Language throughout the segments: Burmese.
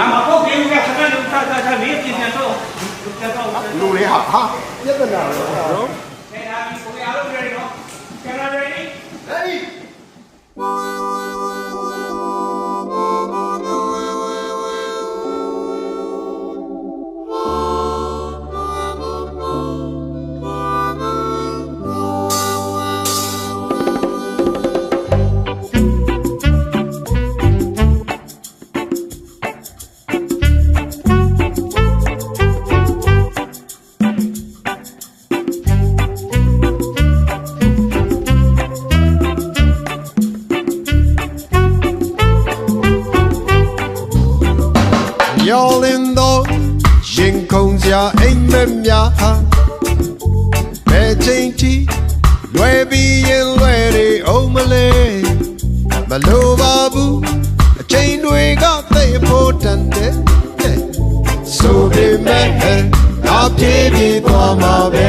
အာမဟုတ်ဘူးကခဏလုံးထားထားထားနေပြင်ပြန်တော့ပြန်တော့လူတွေဟာဟာပြဿနာရော ခုန်စရာအိမ်မက်များဟာဘယ်ချိန်ထိလွယ်ပြီးရင်လွယ်နေအောင်မလဲမလိုပါဘူးအချိန်တွေကသိဖို့တန်တယ်ဆိုပေမဲ့ငါပြေးပြေးသွားမှာပဲ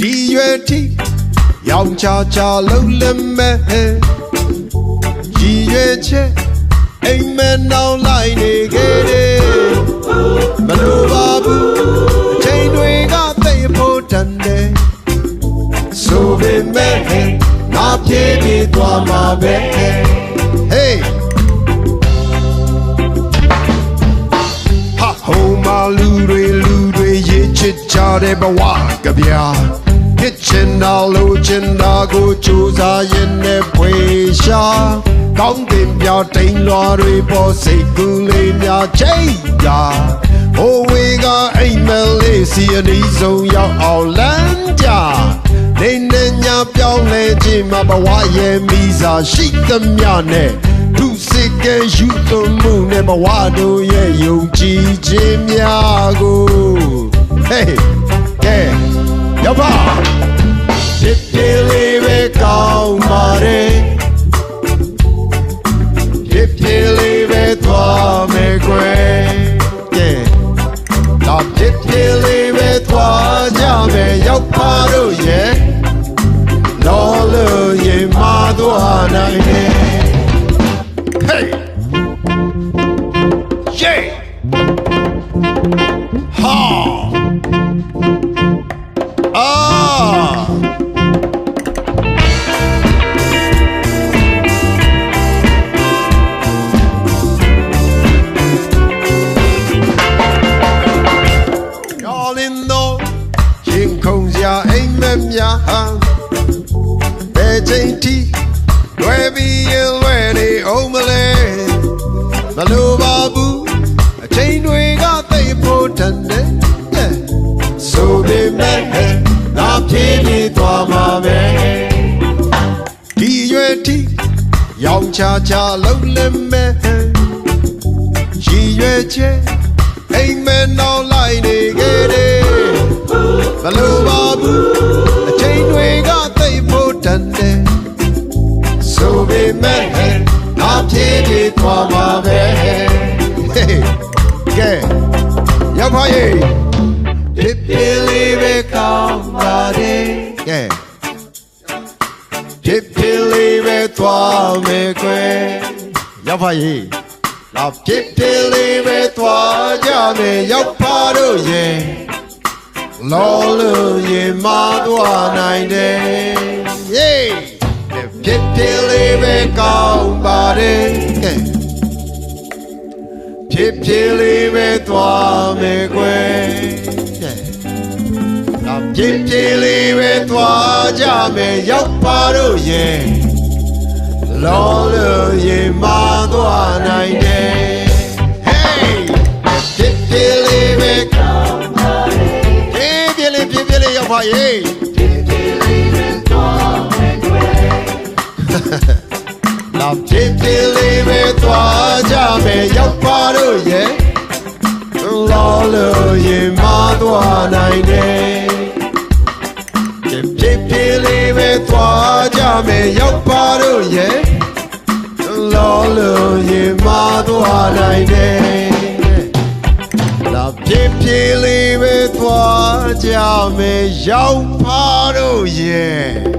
ဒီရွယ်ထိရောင်ချာချာလုံးလက်မဲ့ရည်ရွယ်ချက်အိမ်မက်နောင်လိုက် ပေမဲ့ငါပြေးပြေးသွားမှာပဲ Hey ဟာဟိုမာလူတွေလူတွေရေးချစ်ကြတဲ့ဘဝကဗျာဖြစ်ချင်တာလို့ချင်တာကိုကြိုးစားရင်နဲ့ဖွေရှာကောင်းတင်ပြတိန်လွာတွေပေါ်စိတ်ကူးလေးများချိန်တာဟိုဝေကအိမ်မလေးစီအနီးဆုံးရောက်အောင်လမ်းကြနေနေညာ ပြောင်းလဲခြင်းမှာဘဝရဲ့မိစာရှိသမျှနဲ့သူစိတ်ကယူသွမှုနဲ့ဘဝတို့ရဲ့ယုံကြည်ခြင်းများကို Hey ကဲရောက်ပါဖြစ်ဖြစ်လေးပဲကောင်းပါတယ်ဖြစ်ဖြစ်လေးပဲသွားမယ်ကွယ်ကဲတော့ဖြစ်ဖြစ်လေးပဲသွားကြမယ်ရောက်ပါ ရင် ချာချာလုံးလက်မဲ့ရည်ရွယ်ချက်အိမ်မက်နောက်လိုက်နေခဲ့တယ်မလိုပါဘူးအချိန်တွေကသိဖို့တန်တယ်ဆိုပေမဲ့ငါပြေးပြေးသွားမှာပဲဟေးကဲရောက်ပါရဲ့ဖြစ်ဖြစ်လေးပဲကောင်းပါတယ်ကဲ သွားမယ်ကွယ်ရောက်ပါရဲ့လာဖြစ်ဖြစ်လေးပဲသွားကြမယ်ရောက်ပါတို့ရဲ့လောလို့ရေမသွားနိုင်တယ်ယေးဖြစ်ဖြစ်လေးပဲကောင်းပါတယ်ကဲဖြစ်ဖြစ်လေးပဲသွားမယ်ကွယ်ကဲဒါဖြစ်ဖြစ်လေးပဲသွားကြမယ်ရောက်ပါတော့ရဲ့ လောလို့ရေမသွားနိုင်တယ် Hey ဖြစ်ဖြစ်လေးပဲကောင်းပြေးပြေးလေးပြေးပြေးလေးရောက်ပါရဲ့လာပြေးပြေးလေးပဲသွားကြမယ်ရောက်ပါတော့ရဲ့လောလို့ရင်မသွားနိုင်တယ် သွားကြမယ်ရောက်ပါတော့ရဲ့လောလို့ရင်မသွားနိုင်တယ်လာဖြစ်ဖြစ်လေးပဲသွားကြမယ်ရောက်ပါတော့ရဲ့